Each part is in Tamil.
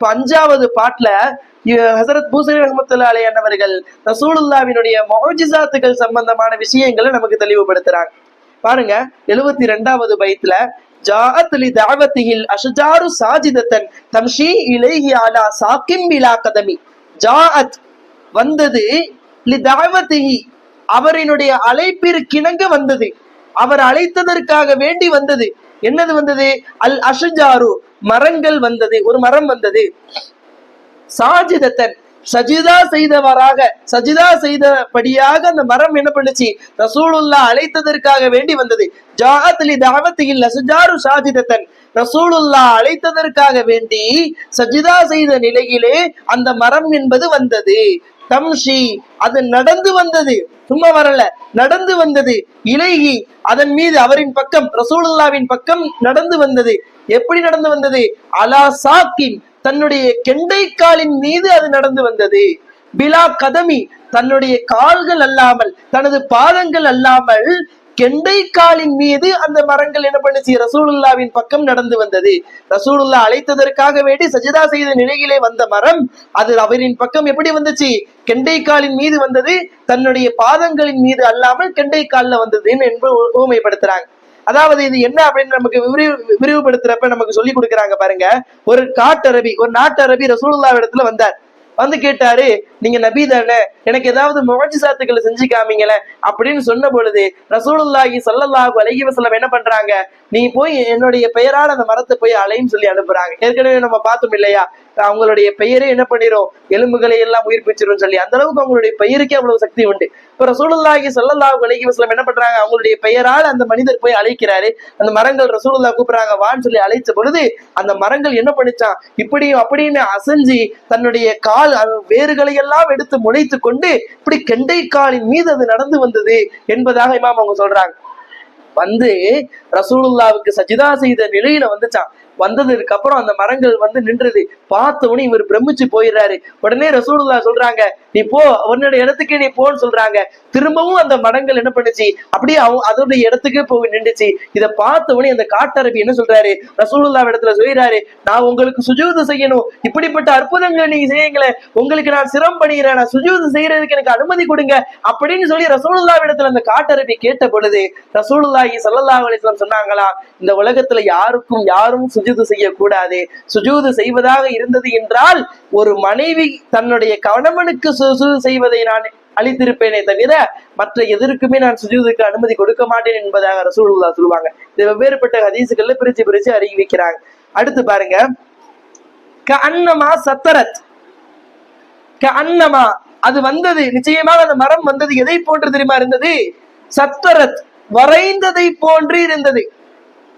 இப்ப அஞ்சாவது பாட்டுல ஹசரத் பூசரி ரஹமத்துல்லா அலை அண்ணவர்கள் ரசூலுல்லாவினுடைய மொஹஜிசாத்துகள் சம்பந்தமான விஷயங்களை நமக்கு தெளிவுபடுத்துறாங்க. பாருங்க எழுபத்தி ரெண்டாவது பயத்துல ஜாஅத் லி தஅவத்திஹில் அஷஜாரு சாஜிதத்தன் தம்ஷி இலைஹி அலா சாக்கிம் பிலா கதமி. ஜாஅத் வந்தது லி தஅவத்திஹி. அவரினுடைய அழைப்பிற்கிணங்க வந்தது. அவர் அழைத்ததற்காக வேண்டி வந்தது. என்னது வந்தது? அல் அசுஜாரு மரங்கள் வந்தது ஒரு மரம் வந்தது. சாஜிதத்தன் சஜிதா செய்தவராக சஜிதா செய்தபடியாக அந்த மரம் என்ன பண்ணுச்சு? ரசூலுல்லா அழைத்ததற்காக வேண்டி வந்தது. ஜாகத்லி தாவத்தியில் நசுஜாரு சாஜிதத்தன். ரசூலுல்லா அழைத்ததற்காக வேண்டி சஜிதா செய்த நிலையிலே அந்த மரம் என்பது வந்தது. தம்ஷி அது நடந்து வந்தது. சும்மா வரல. நடந்து வந்தது. இலகி அதன் மீது அவரின் பக்கம் ரசூலுல்லாவின் பக்கம் நடந்து வந்தது. எப்படி நடந்து வந்தது? அலா சாக்கின் தன்னுடைய கெண்டைக்காலின் மீது அது நடந்து வந்தது. பிலா கதமி தன்னுடைய கால்கள் அல்லாமல் தனது பாதங்கள் அல்லாமல் கெண்டைக்காலின் மீது அந்த மரங்கள் என்ன பண்ணுச்சு? ரசூலுல்லாவின் பக்கம் நடந்து வந்தது. ரசூலுல்லா அழைத்ததற்காக வேண்டி சஜிதா செய்த நிலையிலே வந்த மரம் அது அவரின் பக்கம் எப்படி வந்துச்சு? கெண்டைக்காலின் மீது வந்தது. தன்னுடைய பாதங்களின் மீது அல்லாமல் கெண்டைக்கால்ல வந்ததுன்னு என்று ஊமைப்படுத்துறாங்க. அதாவது இது என்ன அப்படின்னு நமக்கு விரிவு விரிவுபடுத்துறப்ப நமக்கு சொல்லி கொடுக்குறாங்க பாருங்க. ஒரு காட்டரபி ஒரு நாட்டரபி ரசூலுல்லா இடத்துல வந்தார். வந்து கேட்டாரு நீங்க நபி தானே? எனக்கு ஏதாவது முகஜிசாத்துக்களை செஞ்சு காமிங்களேன் அப்படின்னு சொன்ன பொழுது ரசூலுல்லாஹி சல்லல்லாஹு அலைஹி வசலம் என்ன பண்றாங்க? நீ போய் என்னுடைய பெயரால் அந்த மரத்தை போய் அலைன்னு சொல்லி அனுப்புறாங்க. ஏற்கனவே நம்ம பார்த்தோம் இல்லையா? அவங்களுடைய பெயரே என்ன பண்ணிரும்? எலும்புகளை எல்லாம் உயிர்ப்பிச்சிரும் சொல்லி. அந்த அளவுக்கு அவங்களுடைய பெயருக்கே அவ்வளவு சக்தி உண்டு. இப்ப ரசூலுல்லாஹி சல்லல்லாஹு அலைஹி வசலம் என்ன பண்றாங்க? அவங்களுடைய பெயரால் அந்த மனிதர் போய் அழைக்கிறாரு. அந்த மரங்கள் ரசூலுல்லா கூப்பிடுறாங்க வான்னு சொல்லி அழைச்ச பொழுது அந்த மரங்கள் என்ன பண்ணிச்சான்? இப்படியும் அப்படின்னு அசைஞ்சு தன்னுடைய கால் அது எல்லாம் எடுத்து முளைத்து கொண்டு இப்படி கெண்டைக்காலின் மீது அது நடந்து வந்தது என்பதாக இமாம் அவங்க சொல்றாங்க. வந்து ரசூலுல்லாவுக்கு சஜிதா செய்த நிலையில வந்துச்சான். வந்ததுக்கு அப்புறம் அந்த மரங்கள் வந்து நின்றது. பார்த்த உடனே இவர் பிரமிச்சு போயிடுறாரு. உடனே ரசூலுல்லா சொல்றாங்க நீ போ உன்னோட இடத்துக்கு நீ போன்னு சொல்றாங்க. திரும்பவும் அந்த மடங்கள் என்ன பண்ணுச்சு? அப்படியே அவங்க அதனுடைய இடத்துக்கே போய் நின்றுச்சு இதை பார்த்த உடனே அந்த காட்டரபி என்ன சொல்றாரு? ரசூலுல்லா இடத்துல சொல்றாரு நான் உங்களுக்கு சுஜூது செய்யணும். இப்படிப்பட்ட அற்புதங்களை நீங்க செய்யுங்களேன் உங்களுக்கு நான் சிரம் பண்ணுகிறேன் நான் சுஜூது செய்யறதுக்கு எனக்கு அனுமதி கொடுங்க. அப்படின்னு சொல்லி ரசூலுல்லா இடத்துல அந்த காட்டரபி கேட்ட பொழுது ரசூலுல்லாஹி சல்லல்லா அலிஸ்லாம் சொன்னாங்களா இந்த உலகத்துல யாருக்கும் யாரும் சுஜூது செய்யக்கூடாது. சுஜூது செய்வதாக இருந்தது என்றால் ஒரு மனைவி தன்னுடைய கணவனுக்கு சுஜூது செய்வதை நான் அளித்திருப்பேனே தவிர மற்ற எதற்குமே நான் சுஜூதுக்கு அனுமதி கொடுக்க மாட்டேன் என்பதாக ரசூலுல்லா சொல்லுவாங்க. இது வெவ்வேறுபட்ட ஹதீசுகள்ல பிரிச்சு பிரிச்சு அறிவிக்கிறாங்க அடுத்து பாருங்க. க அன்னமா சத்தரத். க அன்னமா அது வந்தது நிச்சயமாக அந்த மரம் வந்தது எதை போன்று தெரியுமா இருந்தது? சத்தரத் வரைந்ததை போன்று இருந்தது.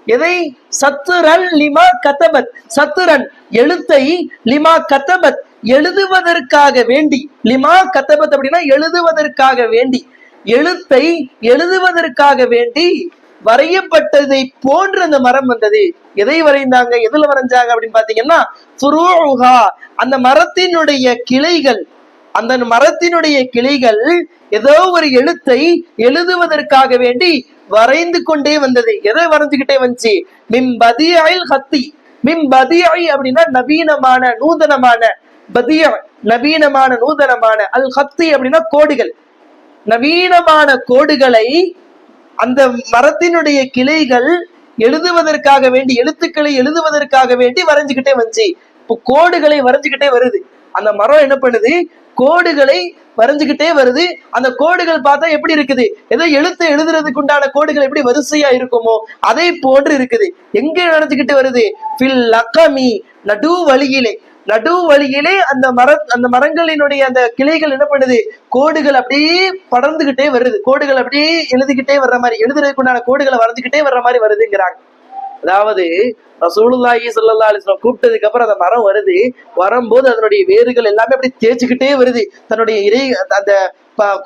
எதை? சத்துரன் லிமா கத்தபத். சத்துரன் எழுத்தை லிமா கத்தபத். எழுதுவதற்காக வேண்டி லிமா கத்தபத் அப்படின்னா எழுதுவதற்காக வேண்டி எழுத்தை எழுதுவதற்காக வேண்டி வரையப்பட்டதை போன்று அந்த மரம் வந்தது. எதை வரைந்தாங்க? எதுல வரைஞ்சாங்க அப்படின்னு பாத்தீங்கன்னா அந்த மரத்தினுடைய கிளைகள் அந்த மரத்தினுடைய கிளைகள் ஏதோ ஒரு எழுத்தை எழுதுவதற்காக வேண்டி வரைந்து கொண்டே வந்தது. எதை வரைஞ்சுக்கிட்டே வந்துச்சு? மிம் பதியாயில் ஹத்தி. மிம் பதியாய் அப்படின்னா நவீனமான நூதனமான பதிய நவீனமான நூதனமான அல் ஹத்தி அப்படின்னா கோடுகள். நவீனமான கோடுகளை அந்த மரத்தினுடைய கிளைகள் எழுதுவதற்காக வேண்டி எழுத்துக்களை எழுதுவதற்காக வேண்டி வரைஞ்சுக்கிட்டே வந்துச்சு. இப்போ கோடுகளை வரைஞ்சுக்கிட்டே வருது. அந்த மரம் என்ன பண்ணுது? கோடுகளை வரைஞ்சுக்கிட்டே வருது. அந்த கோடுகள் பார்த்தா எப்படி இருக்குது? ஏதோ எழுத்து எழுதுறதுக்கு உண்டான கோடுகள் எப்படி வரிசையா இருக்குமோ அதை போன்று இருக்குது. எங்க நடந்துகிட்டு வருது? நடு வழியிலே. நடு வழியிலே அந்த மர அந்த மரங்களினுடைய அந்த கிளைகள் என்ன பண்ணுது? கோடுகள் அப்படியே படர்ந்துகிட்டே வருது. கோடுகள் அப்படியே எழுதிக்கிட்டே வர்ற மாதிரி எழுதுறதுக்கு உண்டான கோடுகளை வரைஞ்சுக்கிட்டே வர்ற மாதிரி வருதுங்கிறாங்க. அதாவது ரசூலுல்லாஹி ஸல்லல்லாஹு அலிஸ்லாம் கூப்பிட்டதுக்கு அப்புறம் அந்த மரம் வருது. வரும்போது அதனுடைய வேர்கள் எல்லாமே அப்படி தேய்ச்சிக்கிட்டே வருது. தன்னுடைய இறை அந்த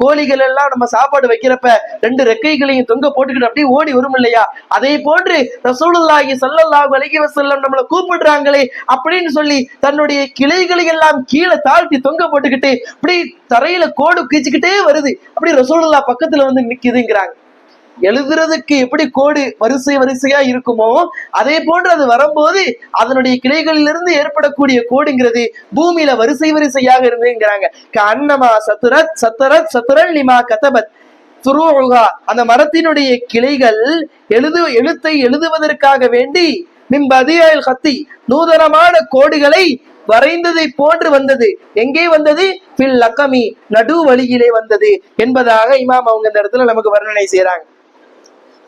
கோழிகள் எல்லாம் நம்ம சாப்பாடு வைக்கிறப்ப ரெண்டு ரெக்கைகளையும் தொங்க போட்டுக்கிட்டு அப்படியே ஓடி வரும் இல்லையா? அதே போன்று ரசூலுல்லாஹி சல்லல்லாஹு அலைஹி வஸல்லம் நம்மளை கூப்பிடுறாங்களே அப்படின்னு சொல்லி தன்னுடைய கிளைகளை எல்லாம் கீழே தாழ்த்தி தொங்க போட்டுக்கிட்டு அப்படி தரையில கோடு கீச்சுக்கிட்டே வருது. அப்படி ரசூலுல்லாஹ் பக்கத்துல வந்து நிக்குதுங்கிறாங்க. எழுதுறதுக்கு எப்படி கோடு வரிசை வரிசையா இருக்குமோ அதே போன்று அது வரும்போது அதனுடைய கிளைகளிலிருந்து ஏற்படக்கூடிய கோடுங்கிறது பூமியில வரிசை வரிசையாக இருந்துங்கிறாங்க அன்னமா சத்துரத் சத்துரத் சத்துரன் லிமா கதபத். துருவழுகா அந்த மரத்தினுடைய கிளைகள் எழுது எழுத்தை எழுதுவதற்காக வேண்டி மிம்பதியல் கத்தி நூதனமான கோடுகளை வரைந்ததை போன்று வந்தது. எங்கே வந்தது? பில் லக்கமி நடு வழியிலே வந்தது என்பதாக இமாம் அவங்க இந்த இடத்துல நமக்கு வர்ணனை செய்யறாங்க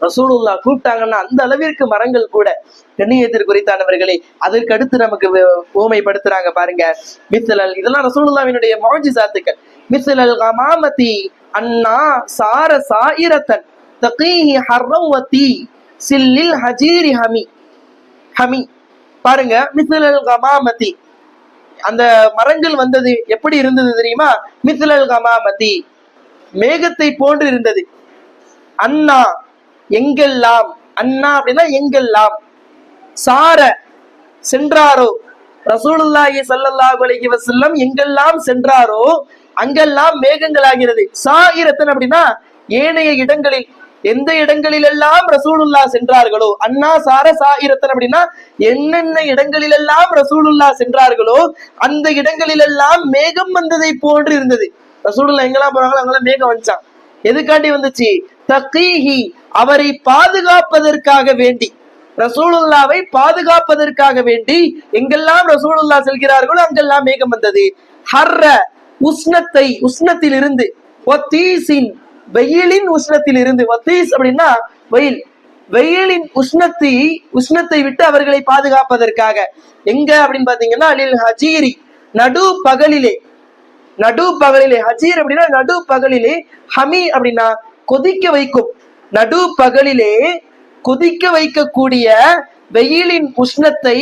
ரசூலுல்லா கூப்பிட்டாங்கன்னா அந்த அளவிற்கு மரங்கள் கூட கண்ணியத்திற்கு குறித்தானவர்களே அதற்கு அடுத்து நமக்கு வே- ஓமைப்படுத்துறாங்க பாருங்க. மித்தலல் இதெல்லாம் ரசூலுல்லாவினுடைய மௌஜி சாத்துக்கள் மித்தலல் கமாமதி அண்ணா சார சாயிரத்தன் தகீஹி ஹர்ரவதி சில்லில் ஹஜீரி ஹமி. ஹமி. பாருங்க மித்தலல் கமாமதி. அந்த மரங்கள் வந்தது எப்படி இருந்தது தெரியுமா? மித்தலல் கமாமதி. மேகத்தை போன்று இருந்தது. அண்ணா எங்கெல்லாம்? அண்ணா அப்படின்னா எங்கெல்லாம்? சார சென்றாரோ? ரசூலுல்லாஹி சல்லல்லாஹு அலைஹி வஸல்லம் எங்கெல்லாம் சென்றாரோ அங்கெல்லாம் மேகங்களாகிறது. சாகிரத்தன் அப்படின்னா ஏனைய இடங்களில். எந்த இடங்களிலெல்லாம் ரசூலுல்லா சென்றார்களோ அண்ணா சார சாயிரத்தன் அப்படின்னா என்னென்ன இடங்களிலெல்லாம் ரசூலுல்லா சென்றார்களோ அந்த இடங்களிலெல்லாம் மேகம் வந்ததை போன்று இருந்தது. ரசூலுல்லா எங்கெல்லாம் போறாங்களோ அங்கெல்லாம் மேகம் வந்துச்சான் எதுக்காண்டி வந்துச்சு? தகீஹி அவரை பாதுகாப்பதற்காக வேண்டி ரசூலுல்லாவை பாதுகாப்பதற்காக வேண்டி எங்கெல்லாம் ரசூலுல்லா செல்கிறார்களோ அங்கெல்லாம் மேகம் வந்தது. ஹர்ர உஷ்ணத்தை உஷ்ணத்தில் இருந்து வெயிலின் உஷ்ணத்தில் இருந்து அப்படின்னா வெயில். வெயிலின் உஷ்ணத்தை உஷ்ணத்தை விட்டு அவர்களை பாதுகாப்பதற்காக. எங்க அப்படின்னு பாத்தீங்கன்னா அலில் ஹஜீரி நடு பகலிலே நடு பகலிலே ஹஜீர் அப்படின்னா நடு பகலிலே ஹமி அப்படின்னா கொதிக்க வைக்கும். நடு பகலிலே கொதிக்க வைக்கக்கூடிய வெயிலின் உஷ்ணத்தை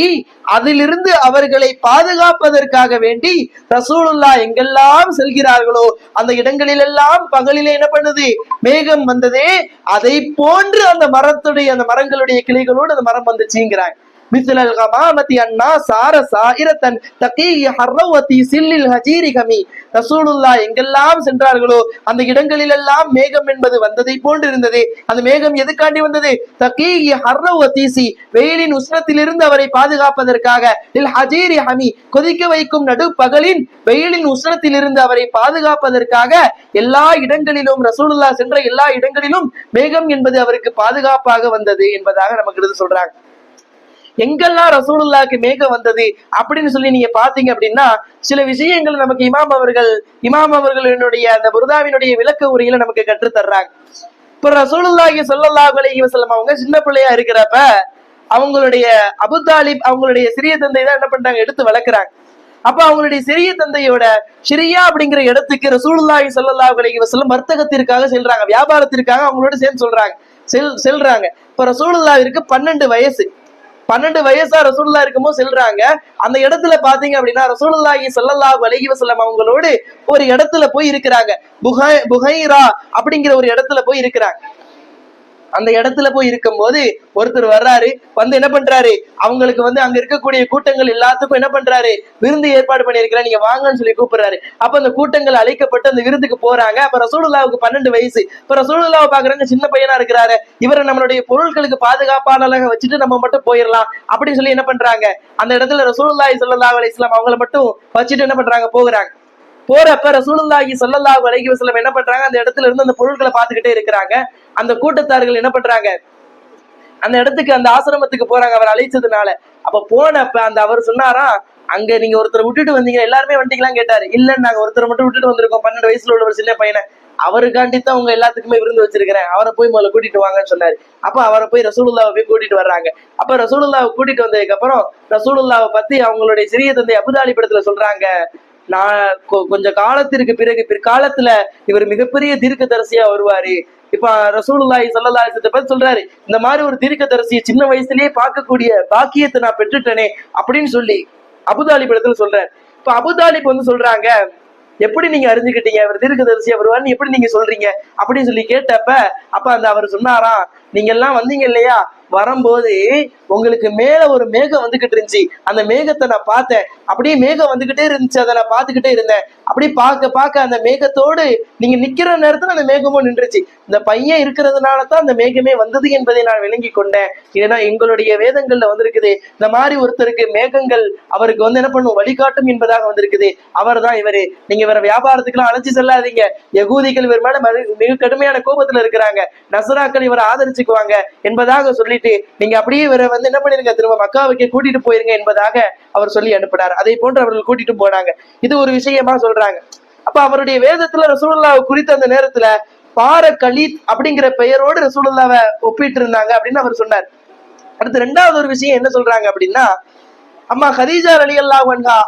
அதிலிருந்து அவர்களை பாதுகாப்பதற்காக வேண்டி ரசூலுல்லா எங்கெல்லாம் செல்கிறார்களோ அந்த இடங்களிலெல்லாம் பகலிலே என்ன பண்ணுது? மேகம் வந்ததே. அதை போன்று அந்த மரத்துடைய அந்த மரங்களுடைய கிளைகளோடு அந்த மரம் வந்துச்சுங்கிறாங்க. مثل الغمامة أنا சார சாயிரத்தன் தகீஹி ஹர்ரவதி சில்லில் ஹஜீரி கமி ரசூலுல்லா எங்கெல்லாம் சென்றார்களோ அந்த இடங்களிலெல்லாம் மேகம் என்பது வந்ததை போன்று இருந்தது அந்த மேகம் எதுக்காண்டி வந்தது தகீஹி ஹர்ரவதீசி வெயிலின் உஷ்ணத்திலிருந்து அவரை பாதுகாப்பதற்காக இல் ஹஜீரி ஹமி கொதிக்க வைக்கும் நடு பகலின் வெயிலின் உஷ்ணத்திலிருந்து அவரை பாதுகாப்பதற்காக எல்லா இடங்களிலும் ரசூலுல்லா சென்ற எல்லா இடங்களிலும் மேகம் என்பது அவருக்கு பாதுகாப்பாக வந்தது என்பதாக நமக்கு இது சொல்றாங்க எங்கெல்லாம் ரசூலுல்லாக்கு மேகம் வந்தது அப்படின்னு சொல்லி நீங்க பாத்தீங்க அப்படின்னா சில விஷயங்கள் நமக்கு இமாம் அவர்கள் இமாம் அவர்களினுடைய அந்த புருதாவினுடைய விளக்க உரையில நமக்கு கற்றுத் தர்றாங்க இப்ப ரசூலுல்லாஹி ஸல்லல்லாஹு அலைஹி வசலம் அவங்க சின்ன பிள்ளையா இருக்கிறப்ப அவங்களுடைய அபுதாலிப் அவங்களுடைய சிறிய தந்தை தான் என்ன பண்றாங்க எடுத்து வளர்க்குறாங்க. அப்ப அவங்களுடைய சிறிய தந்தையோட ஷிரியா அப்படிங்கிற இடத்துக்கு ரசூலுல்லாஹி ஸல்லல்லாஹு அலைஹி வசலம் வர்த்தகத்திற்காக செல்றாங்க வியாபாரத்திற்காக அவங்களோட சேர்ந்து சொல்றாங்க. செல் செல்றாங்க. இப்ப ரசூலுல்லாவிற்கு பன்னெண்டு வயசு. பன்னெண்டு வயசா ரசூல்லா இருக்கமோ செல்றாங்க. அந்த இடத்துல பாத்தீங்க அப்படின்னா ரசூலுல்லாஹி ஸல்லல்லாஹு வலகி வசல்லம் அவங்களோடு ஒரு இடத்துல போய் இருக்கிறாங்க. புகை புகைரா அப்படிங்கிற ஒரு இடத்துல போய் இருக்கிறாங்க. அந்த இடத்துல போய் இருக்கும்போது ஒருத்தர் வர்றாரு வந்து என்ன பண்றாரு? அவங்களுக்கு வந்து அங்க இருக்கக்கூடிய கூட்டங்கள் எல்லாத்துக்கும் என்ன பண்றாரு? விருந்து ஏற்பாடு பண்ணிருக்கிறேன் நீங்க வாங்கன்னு சொல்லி கூப்பிடுறாரு. அப்ப அந்த கூட்டங்கள் அழைக்கப்பட்டு அந்த விருந்துக்கு போறாங்க. அப்ப ரசூலுல்லாவுக்கு பன்னெண்டு வயசு. இப்ப ரசூலுல்லாவை பாக்குறாங்க சின்ன பையனா இருக்கிறாரு. இவரை நம்மளுடைய பொருட்களுக்கு பாதுகாப்பாளராக வச்சுட்டு நம்ம மட்டும் போயிடலாம் அப்படின்னு சொல்லி என்ன பண்றாங்க? அந்த இடத்துல ரசூலுல்லாஹி ஸல்லல்லாஹு அலி இஸ்லாம் அவங்கள மட்டும் வச்சுட்டு என்ன பண்றாங்க? போகிறாங்க. போறப்ப ரசூலுல்லாஹி ஸல்லல்லாஹு அலைஹி வஸல்லம் என்ன பண்றாங்க? அந்த இடத்துல இருந்து அந்த பொருட்களை பார்த்துக்கிட்டே இருக்கிறாங்க. அந்த கூட்டத்தார்கள் என்ன பண்றாங்க? அந்த இடத்துக்கு அந்த ஆசிரமத்துக்கு போறாங்க அவர் அழைச்சதுனால அப்ப போனப்ப அந்த அவர் சொன்னாரா? அங்க நீங்க ஒருத்தர் விட்டுட்டு வந்தீங்க எல்லாருமே வந்துட்டீங்களான்னு கேட்டாரு. இல்ல நாங்க ஒருத்தர் மட்டும் விட்டுட்டு வந்திருக்கோம். பன்னெண்டு வயசுல உள்ள ஒரு சின்ன பையனை. அவருக்காண்டி தான் உங்க எல்லாத்துக்குமே விருந்து வச்சிருக்கிறேன். அவரை போய் முதல்ல கூட்டிட்டு வாங்கன்னு சொன்னாரு. அப்ப அவரை போய் ரசூலுல்லாவை போய் கூட்டிட்டு வர்றாங்க. அப்ப ரசூலுல்லாவை கூட்டிட்டு வந்ததுக்கு அப்புறம் ரசூலுல்லாவை பத்தி அவங்களுடைய சிறிய தந்தை அபுதாலி படத்துல சொல்றாங்க. நான் கொ- கொஞ்ச காலத்திற்கு பிறகு பிற்காலத்துல இவர் மிகப்பெரிய தீர்க்கதரிசியா வருவாரு. இப்ப ரசூலுல்லாஹி ஸல்லல்லாஹு பத்தி சொல்றாரு இந்த மாதிரி ஒரு தீர்க்கதரிசியை சின்ன வயசுலயே பார்க்கக்கூடிய பாக்கியத்தை நான் பெற்றுட்டேனே அப்படின்னு சொல்லி அபுதாலிப் இடத்துல சொல்றாரு. இப்ப அபுதாலிப் வந்து சொல்றாங்க எப்படி நீங்க அறிஞ்சுக்கிட்டீங்க? அவர் தீர்க்கதரிசியா வருவார்னு எப்படி நீங்க சொல்றீங்க? அப்படின்னு சொல்லி கேட்டப்ப அப்ப அந்த அவர் சொன்னாராம் நீங்க எல்லாம் வந்தீங்க இல்லையா? வரும்போது உங்களுக்கு மேல ஒரு மேகம் வந்துகிட்டு இருந்துச்சு. அந்த மேகத்தை நான் பார்த்தேன். அப்படியே மேகம் வந்துகிட்டே இருந்துச்சு. அதை நான் பார்த்துக்கிட்டே இருந்தேன். அப்படி பார்க்க பார்க்க அந்த மேகத்தோடு நீங்க நிக்கிற நேரத்துல அந்த மேகமும் நின்றுச்சு. இந்த பையன் இருக்கிறதுனால தான் அந்த மேகமே வந்தது என்பதை நான் விளங்கி கொண்டேன். ஏன்னா எங்களுடைய வேதங்கள்ல வந்திருக்குது. இந்த மாதிரி ஒருத்தருக்கு மேகங்கள் அவருக்கு வந்து என்ன பண்ணும்? வழிகாட்டும் என்பதாக வந்திருக்குது. அவர் தான் இவரு. நீங்க வேற வியாபாரத்துக்குலாம் அழைச்சி செல்லாதீங்க. யகூதிகள் இவர் மேல மிக கடுமையான கோபத்துல இருக்கிறாங்க. நசராக்கள் இவரை ஆதரிச்சுக்குவாங்க என்பதாக சொல்லி சொல்லிட்டு நீங்க அப்படியே இவரை வந்து என்ன பண்ணிருங்க திரும்ப மக்காவுக்கு கூட்டிட்டு போயிருங்க என்பதாக அவர் சொல்லி அனுப்பினார். அதை போன்று அவர்கள் கூட்டிட்டு போனாங்க. இது ஒரு விஷயமா சொல்றாங்க. அப்ப அவருடைய வேதத்துல ரசூலுல்லாவை குறித்த அந்த நேரத்துல பார கலீத் அப்படிங்கிற பெயரோடு ரசூலுல்லாவை ஒப்பிட்டு இருந்தாங்க அப்படின்னு அவர் சொன்னார். அடுத்து ரெண்டாவது ஒரு விஷயம் என்ன சொல்றாங்க அப்படின்னா அம்மா ஹதீஜா அலி அல்லா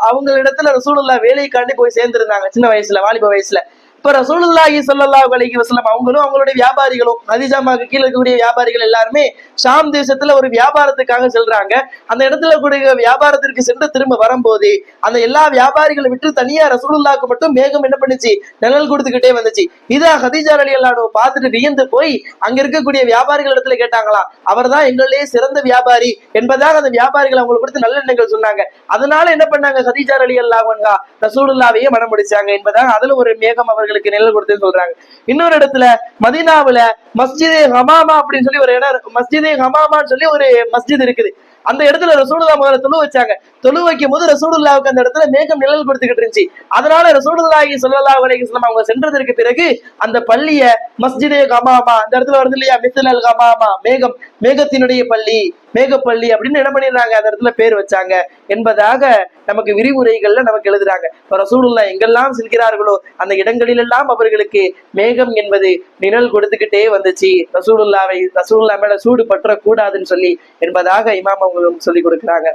அவங்க இடத்துல ரசூலுல்லா வேலைக்காண்டி போய் சேர்ந்திருந்தாங்க. சின்ன வயசுல வாலிப வயசுல. இப்ப ரசூலுல்லாஹி ஸல்லல்லாஹு அலைஹி வஸல்லம் அவங்களும் அவங்களுடைய வியாபாரிகளும் நதிஜாமாக்கு கீழே இருக்கக்கூடிய வியாபாரிகள் எல்லாருமே ஷாம் தேசத்துல ஒரு வியாபாரத்துக்காக செல்றாங்க. அந்த இடத்துல கூடிய வியாபாரத்திற்கு சென்று திரும்ப வரும்போது அந்த எல்லா வியாபாரிகளை விட்டு தனியா ரசூலுல்லாக்கு மட்டும் மேகம் என்ன பண்ணுச்சு? நிழல் கொடுத்துக்கிட்டே வந்துச்சு. இதா ஹதீஜா அலி அல்லாஹ் பார்த்துட்டு வியந்து போய் அங்க இருக்கக்கூடிய வியாபாரிகள் இடத்துல கேட்டாங்களாம். அவர்தான் எங்களிலேயே சிறந்த வியாபாரி என்பதாக அந்த வியாபாரிகள் அவங்களுக்கு கொடுத்து நல்ல எண்ணங்கள் சொன்னாங்க. அதனால என்ன பண்ணாங்க ஹதீஜா அலி அல்லாஹ் ரசூலுல்லாவையே மனம் முடிச்சாங்க என்பதாக அதுல ஒரு மேகம் அவர்களுக்கு நிழல் கொடுத்தேன்னு சொல்றாங்க. இன்னொரு இடத்துல மதீனாவுல மஸ்ஜிதே ஹமாமா அப்படின்னு சொல்லி ஒரு இடம் இருக்கு. மஸ்ஜிதே ஹமாமான்னு சொல்லி ஒரு மஸ்ஜித் இருக்குது. அந்த இடத்துல ரசூலுல்லா முதல்ல வச்சாங்க. தொழு வைக்கும் போது ரசூலுல்லாவுக்கு அந்த இடத்துல மேகம் நிழல் கொடுத்துக்கிட்டு இருந்துச்சு. அதனால ரசூலுல்லாஹி சொல்லல்லா அலைஹி அவங்க சென்றதற்கு பிறகு அந்த பள்ளிய மஸ்ஜிதே கமாமா அந்த இடத்துல வருது இல்லையா? மித்தல் கமாமா மேகம் மேகத்தினுடைய பள்ளி மேகப்பள்ளி அப்படின்னு என்ன பண்ணிடுறாங்க? அந்த இடத்துல பேர் வச்சாங்க. என்பதாக நமக்கு விரிவுரைகள்ல நமக்கு எழுதுறாங்க. இப்ப ரசூலுல்லா எங்கெல்லாம் செல்கிறார்களோ அந்த இடங்களிலெல்லாம் அவர்களுக்கு மேகம் என்பது நிழல் கொடுத்துக்கிட்டே வந்துச்சு. ரசூலுல்லாவை ரசூலுல்லா மேல சூடு பற்ற கூடாதுன்னு சொல்லி என்பதாக இமாம் அவங்களும் சொல்லி கொடுக்குறாங்க.